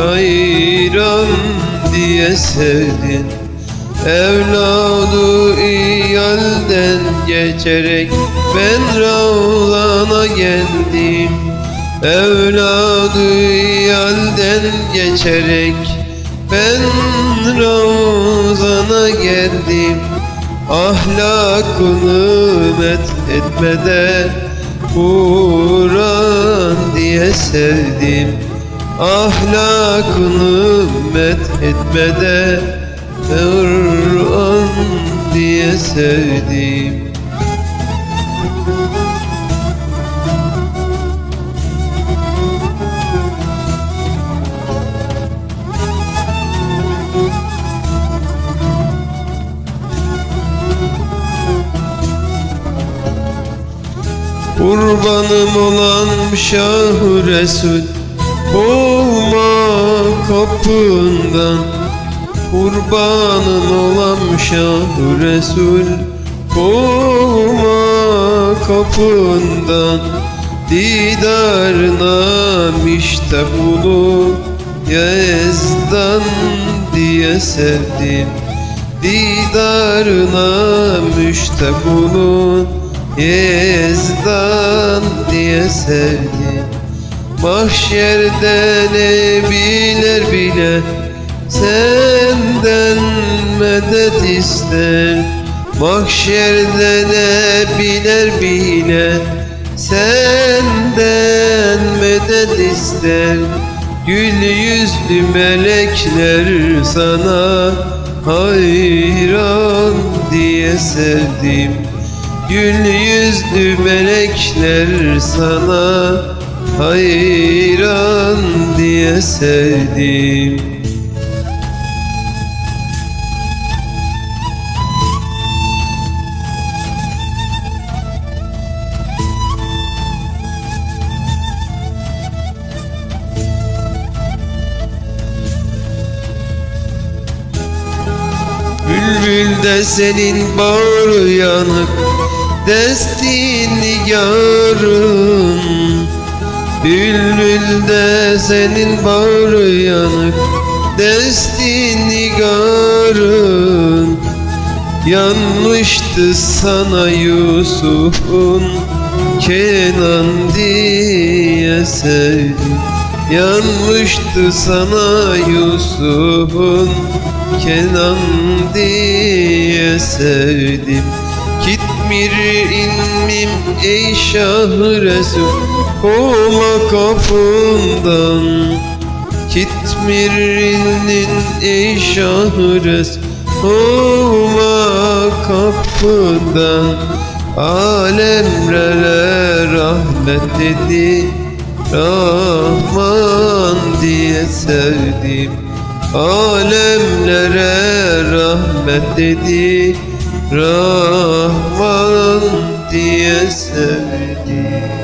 Hayran diye sevdin. Evladı iyalden geçerek Ben Ravlan'a geldim. Evladı iyalden geçerek Ben Ravzan'a geldim. Ahlakını met etmede Kur'an diye sevdim Ahlakını met etmede Kur'an diye sevdim Kurbanım olan Şah Resul Olma kapından Kurbanım olan Şah Resul Olma kapından Didarına miştah ulu Yezdan diye sevdim. Didarına müştak ulu Yezdan diye sevdim. Mahşerde nebiler bile Senden medet ister Mahşerde nebiler bile Senden medet ister Gül yüzlü melekler sana Hayran diye sevdim. Gül yüzlü melekler sana hayran diye sevdim Bülbül de senin bağrı yanık Destin yarın Bülbül de senin bağrı yanık Destin yarın Yanmıştı sana Yusuf'un Kenan diye sevdim. Yanmıştı sana Yusuf'un Kenan diye sevdim Gitmir inmim ey Şah Resul. Koma kapından Gitmir innin ey Şah Resul. Koma kapından Alemlere rahmet dedi. Rahman diye sevdim. Alemlere rahmet dedi Rahman diye sevdim